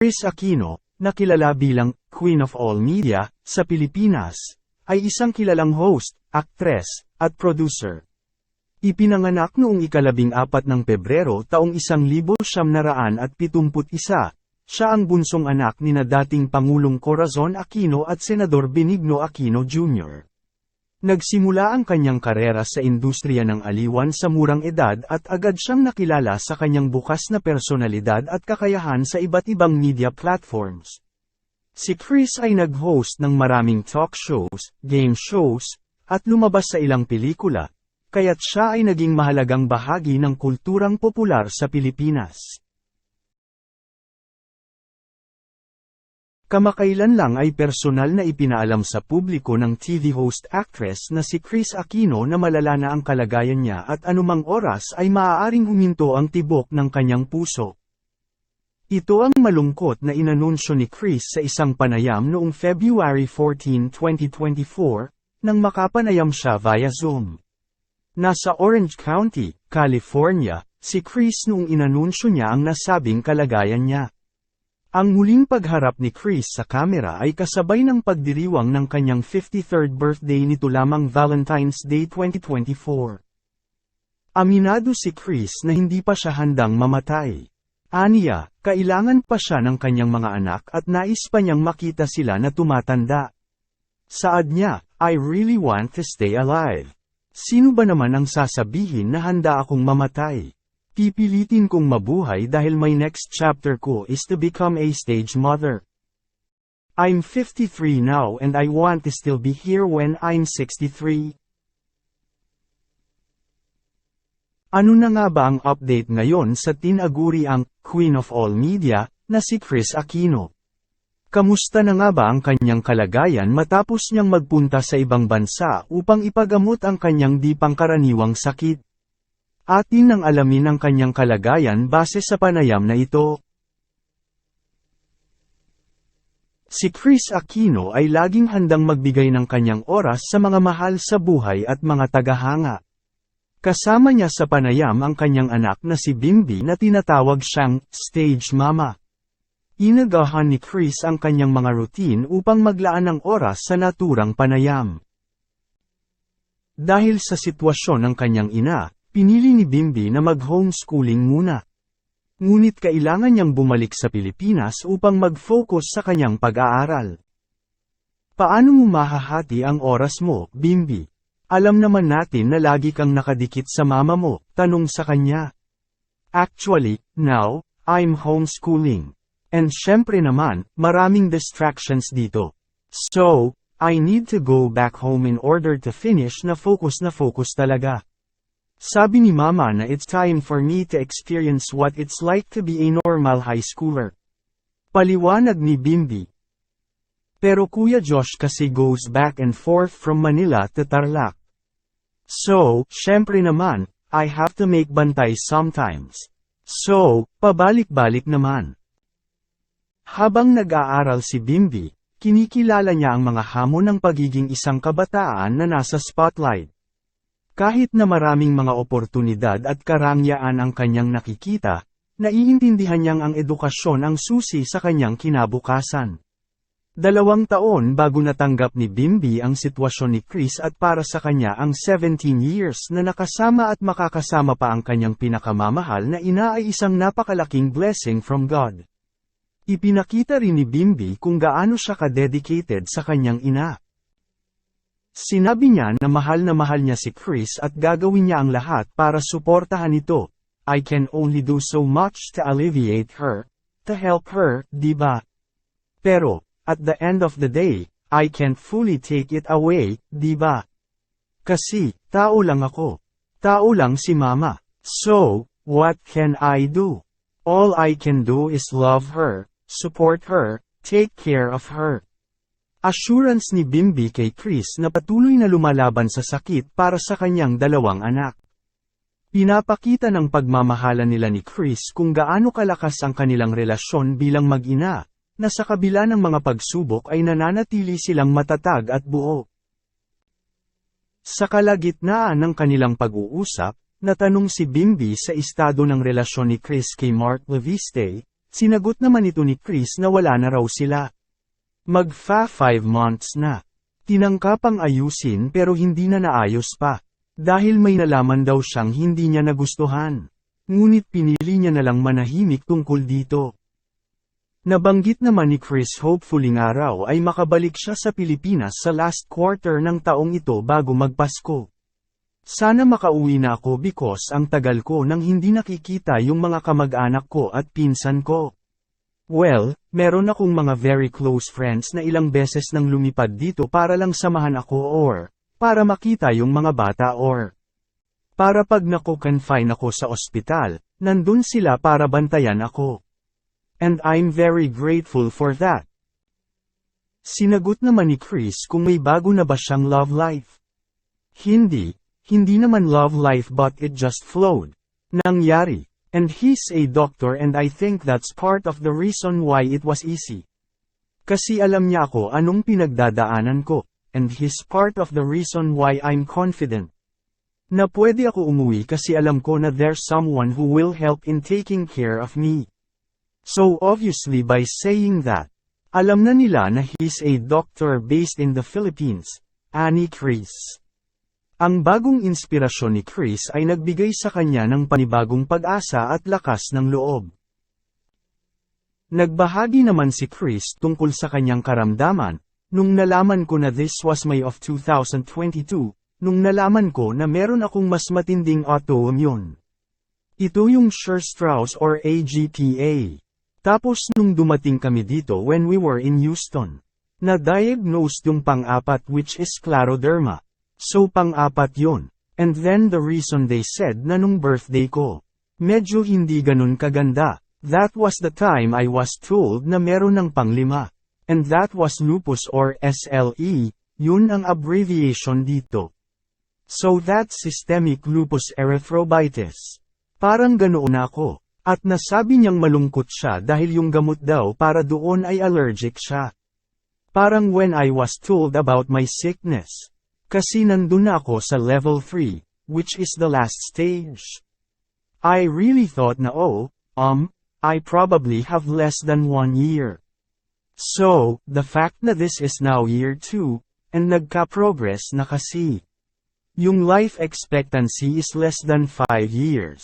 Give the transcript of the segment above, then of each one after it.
Chris Aquino, na kilala bilang Queen of All Media sa Pilipinas, ay isang kilalang host, actress, at producer. Ipinanganak noong ikalabing apat ng Pebrero taong isang libo siyam naraan at pitumput isa. Siya ang bunsong anak ni na dating Pangulong Corazon Aquino at Senador Benigno Aquino Jr. Nagsimula ang kanyang karera sa industriya ng aliwan sa murang edad at agad siyang nakilala sa kanyang bukas na personalidad at kakayahan sa iba't ibang media platforms. Si Chris ay nag-host ng maraming talk shows, game shows, at lumabas sa ilang pelikula, kaya't siya ay naging mahalagang bahagi ng kulturang popular sa Pilipinas. Kamakailan lang ay personal na ipinaalam sa publiko ng TV host actress na si Chris Aquino na malala na ang kalagayan niya at anumang oras ay maaaring huminto ang tibok ng kanyang puso. Ito ang malungkot na inanunsyo ni Chris sa isang panayam noong February 14, 2024, nang makapanayam siya via Zoom. Nasa Orange County, California, si Chris noong inanunsyo niya ang nasabing kalagayan niya. Ang muling pagharap ni Chris sa kamera ay kasabay ng pagdiriwang ng kanyang 53rd birthday nito lamang Valentine's Day 2024. Aminado si Chris na hindi pa siya handang mamatay. Aniya, kailangan pa siya ng kanyang mga anak at nais pa niyang makita sila na tumatanda. Saad niya, I really want to stay alive. Sino ba naman ang sasabihin na handa akong mamatay? Pipilitin kong mabuhay dahil my next chapter ko is to become a stage mother. I'm 53 now and I want to still be here when I'm 63. Ano na nga ba ang update ngayon sa tinaguri ang Queen of All Media na si Chris Aquino? Kamusta na nga ba ang kanyang kalagayan matapos niyang magpunta sa ibang bansa upang ipagamot ang kanyang di pangkaraniwang sakit? Atin nang alamin ang kanyang kalagayan base sa panayam na ito. Si Chris Aquino ay laging handang magbigay ng kanyang oras sa mga mahal sa buhay at mga tagahanga. Kasama niya sa panayam ang kanyang anak na si Bimbi na tinatawag siyang stage mama. Inagahan ni Chris ang kanyang mga routine upang maglaan ng oras sa naturang panayam. Dahil sa sitwasyon ng kanyang ina, pinili ni Bimbi na mag-homeschooling muna. Ngunit kailangan niyang bumalik sa Pilipinas upang mag-focus sa kanyang pag-aaral. Paano mo mahahati ang oras mo, Bimbi? Alam naman natin na lagi kang nakadikit sa mama mo, tanong sa kanya. Actually, now, I'm homeschooling. And syempre naman, maraming distractions dito. So, I need to go back home in order to finish na focus na focus talaga. Sabi ni mama na it's time for me to experience what it's like to be a normal high schooler. Paliwanag ni Bimbi. Pero Kuya Josh kasi goes back and forth from Manila to Tarlac. So, syempre naman, I have to make bantay sometimes. So, pabalik-balik naman. Habang nag-aaral si Bimbi, kinikilala niya ang mga hamon ng pagiging isang kabataan na nasa spotlight. Kahit na maraming mga oportunidad at karangyaan ang kanyang nakikita, naiintindihan niyang ang edukasyon ang susi sa kanyang kinabukasan. Dalawang taon bago natanggap ni Bimbi ang sitwasyon ni Chris at para sa kanya ang 17 years na nakasama at makakasama pa ang kanyang pinakamamahal na ina ay isang napakalaking blessing from God. Ipinakita rin ni Bimbi kung gaano siya ka-dedicated sa kanyang ina. Sinabi niya na mahal na mahal niya si Chris at gagawin niya ang lahat para suportahan ito. I can only do so much to alleviate her, to help her, di ba? Pero, at the end of the day, I can't fully take it away, di ba? Kasi, tao lang ako. Tao lang si mama. So, what can I do? All I can do is love her, support her, take care of her. Assurance ni Bimbi kay Chris na patuloy na lumalaban sa sakit para sa kanyang dalawang anak. Pinapakita ng pagmamahala nila ni Chris kung gaano kalakas ang kanilang relasyon bilang mag-ina, na sa kabila ng mga pagsubok ay nananatili silang matatag at buo. Sa kalagitnaan ng kanilang pag-uusap, natanong si Bimbi sa estado ng relasyon ni Chris kay Mark Leviste, Sinagot naman ito ni Chris na wala na raw sila. Magfa 5 months na. Tinangkapang ayusin pero hindi na naayos pa. Dahil may nalaman daw siyang hindi niya nagustuhan. Ngunit pinili niya na lang manahimik tungkol dito. Nabanggit naman ni Chris hopefully nga raw ay makabalik siya sa Pilipinas sa last quarter ng taong ito bago magpasko. Sana makauwi na ako because ang tagal ko nang hindi nakikita yung mga kamag-anak ko at pinsan ko. Well, meron akong mga very close friends na ilang beses nang lumipad dito para lang samahan ako or, para makita yung mga bata or, para pag nako-confine ako sa ospital, nandun sila para bantayan ako. And I'm very grateful for that. Sinagot naman ni Chris kung may bago na ba siyang love life. Hindi, hindi naman love life but it just flowed. Nangyari. And he's a doctor and I think that's part of the reason why it was easy. Kasi alam niya ako anong pinagdadaanan ko, and he's part of the reason why I'm confident. Na pwede ako umuwi kasi alam ko na there's someone who will help in taking care of me. So obviously by saying that, alam na nila na he's a doctor based in the Philippines, Annie Chris. Ang bagong inspirasyon ni Chris ay nagbigay sa kanya ng panibagong pag-asa at lakas ng loob. Nagbahagi naman si Chris tungkol sa kanyang karamdaman, nung nalaman ko na this was May of 2022, nung nalaman ko na meron akong mas matinding autoimmune. Ito yung Scher-Strauss or AGTA. Tapos nung dumating kami dito when we were in Houston, na-diagnosed yung pang-apat which is scleroderma. So pang-apat yon. And then the reason they said na nung birthday ko, medyo hindi ganun kaganda. That was the time I was told na meron ng panglima. And that was lupus or SLE, yun ang abbreviation dito. So that's systemic lupus erythrobitis. Parang ganoon ako. At nasabi niyang malungkot siya dahil yung gamot daw para doon ay allergic siya. Parang when I was told about my sickness. Kasi nandun na ako sa level 3, which is the last stage. I really thought na oh, um, I probably have less than one year. So, the fact na this is now year 2, and nagka-progress na kasi. Yung life expectancy is less than 5 years.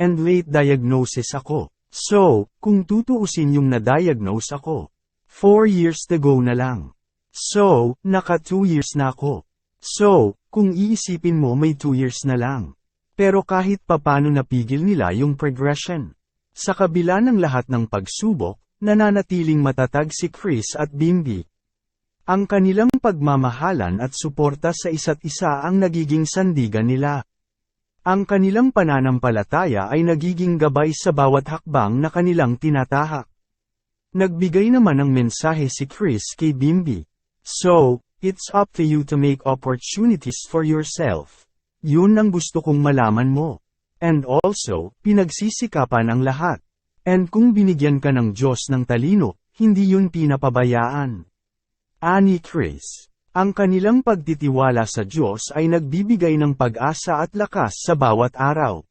And late diagnosis ako. So, kung tutuusin yung na-diagnose ako, 4 years to go na lang. So, naka 2 years na ako. So, kung iisipin mo may 2 years na lang. Pero kahit papano napigil nila yung progression. Sa kabila ng lahat ng pagsubok, nananatiling matatag si Chris at Bimbi. Ang kanilang pagmamahalan at suporta sa isa't isa ang nagiging sandigan nila. Ang kanilang pananampalataya ay nagiging gabay sa bawat hakbang na kanilang tinatahak. Nagbigay naman ng mensahe si Chris kay Bimbi. So, it's up to you to make opportunities for yourself. Yun ang gusto kong malaman mo. And also, pinagsisikapan ang lahat. And kung binigyan ka ng Diyos ng talino, hindi yun pinapabayaan. Ani Chris ang kanilang pagtitiwala sa Diyos ay nagbibigay ng pag-asa at lakas sa bawat araw.